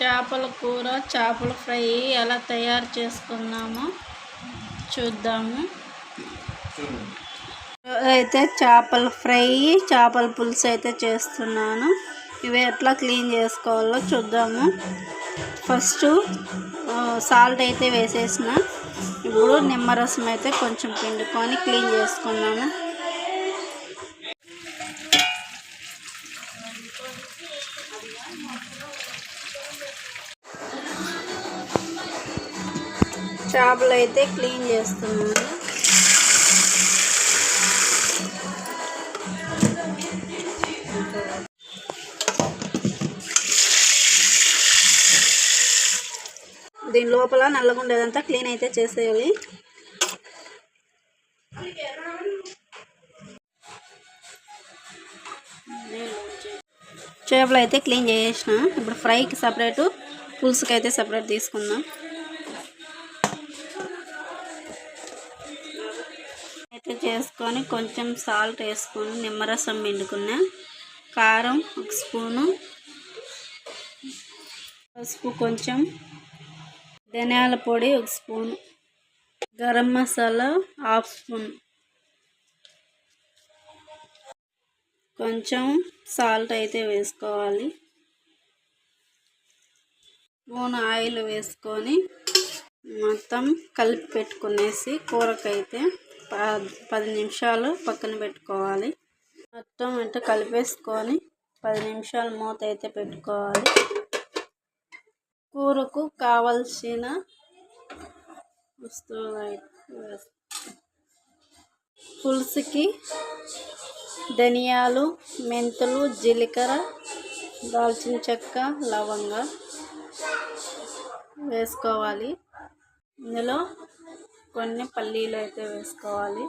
చేపల కూర చేపల ఫ్రై ఎలా తయారు చేసుకున్నామో చూద్దాము. అయితే చేపల ఫ్రై చేపల పులుసు అయితే చేస్తున్నాను. ఇవి ఎట్లా క్లీన్ చేసుకోవాలో చూద్దాము. ఫస్ట్ సాల్ట్ అయితే వేసేసిన. ఇప్పుడు నిమ్మరసం అయితే కొంచెం పిండుకొని క్లీన్ చేసుకున్నాము చేపలు అయితే క్లీన్ చేస్తున్నాను. దీని లోపల నల్లగా ఉండేదంతా క్లీన్ అయితే చేసేయాలి. చేపలు అయితే క్లీన్ చేసేసిన. ఇప్పుడు ఫ్రైకి సపరేటు పులుసుకి అయితే సపరేట్ తీసుకుందాం. చేసుకొని కొంచెం సాల్ట్ వేసుకొని నిమ్మరసం పిండుకున్న. కారం ఒక స్పూను. పసుపు కొంచెం. ధనియాల పొడి ఒక spoon. Garam masala half spoon. కొంచెం సాల్ట్ అయితే వేసుకోవాలి. స్పూన్ ఆయిల్ వేసుకొని మొత్తం కలిపి పెట్టుకునేసి కూరకైతే పది నిమిషాలు పక్కన పెట్టుకోవాలి. మొత్తం అంటే కలిపేసుకొని పది నిమిషాలు మూత అయితే పెట్టుకోవాలి. కూరకు కావలసిన వస్తువులు పులుసుకి ధనియాలు మెంతులు జీలకర్ర దాల్చిన చెక్క లవంగా వేసుకోవాలి. ఇందులో కొన్ని పల్లీలు అయితే వేసుకోవాలి.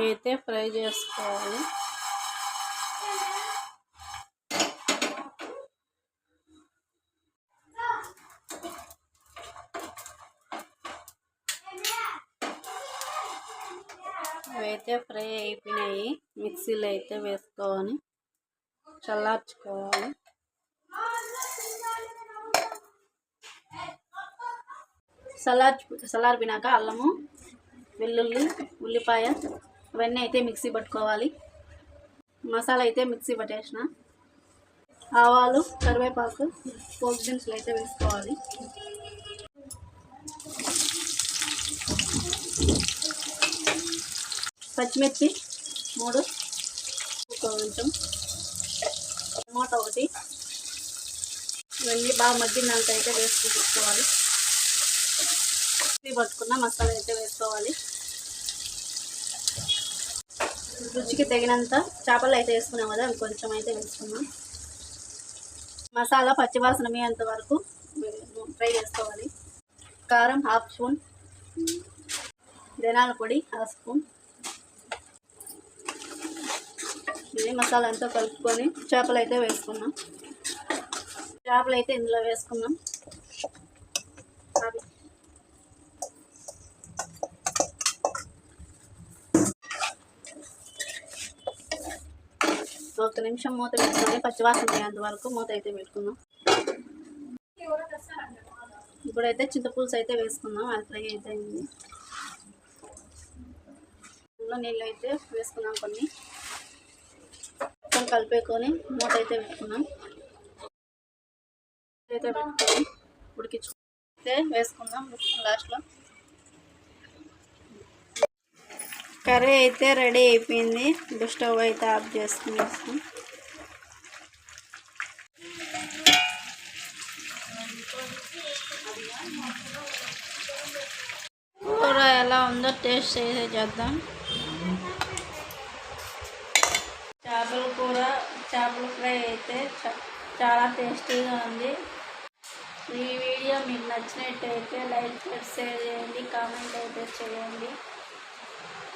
అయితే ఫ్రై చేసుకోవాలి. ఇవైతే ఫ్రై అయిపోయినాయి. మిక్సీలో అయితే వేసుకోవాలి చల్లార్చుకోవాలి. సలార్ చల్లారిపోయినాక అల్లము వెల్లుల్లి ఉల్లిపాయ ఇవన్నీ అయితే మిక్సీ పట్టుకోవాలి. మసాలా అయితే మిక్సీ పట్టేసిన. ఆవాలు కరివేపాకు పోక్ దినుసులు అయితే వేసుకోవాలి. పచ్చిమిర్చి మూడు కొంచెం టమాటా ఒకటి. ఇవన్నీ బాగా మగ్గినంత అయితే వేసుకుని తీసుకోవాలి పట్టుకున్న మసాలా అయితే వేసుకోవాలి. రుచికి తగినంత చేపలు అయితే వేసుకున్నాం కదా కొంచెం అయితే వేసుకున్నాం మసాలా పచ్చివాసన మీంత వరకు ఫ్రై చేసుకోవాలి. కారం హాఫ్ స్పూన్ ధనాల పొడి హాఫ్ స్పూన్. ఇది మసాలా అంతా కలుపుకొని చేపలు అయితే వేసుకున్నాం చేపలు అయితే ఇందులో వేసుకున్నాం ఒక నిమిషం మూత పెట్టుకొని పచ్చివాసన అయ్యేంత వరకు మూత అయితే పెట్టుకుందాం. ఇప్పుడైతే చింతపులుసు అయితే వేసుకుందాం. అది ఫ్రై అయితే అయింది. నీళ్ళు అయితే వేసుకున్నాం కొన్ని. మొత్తం కలిపేకొని మూత అయితే పెట్టుకున్నాం అయితే పెట్టుకొని ఉడికించుకుంటే వేసుకుందాం లాస్ట్లో. కర్రీ అయితే రెడీ అయిపోయింది. స్టవ్ అయితే ఆఫ్ చేసుకునేస్తాం. కూర ఎలా ఉందో టేస్ట్ చేసే చేద్దాం. చేపల కూర చేపల ఫ్రై అయితే చాలా టేస్టీగా ఉంది. ఈ వీడియో మీకు నచ్చినట్టయితే లైక్ షేర్ చేయండి. కామెంట్ అయితే చేయండి.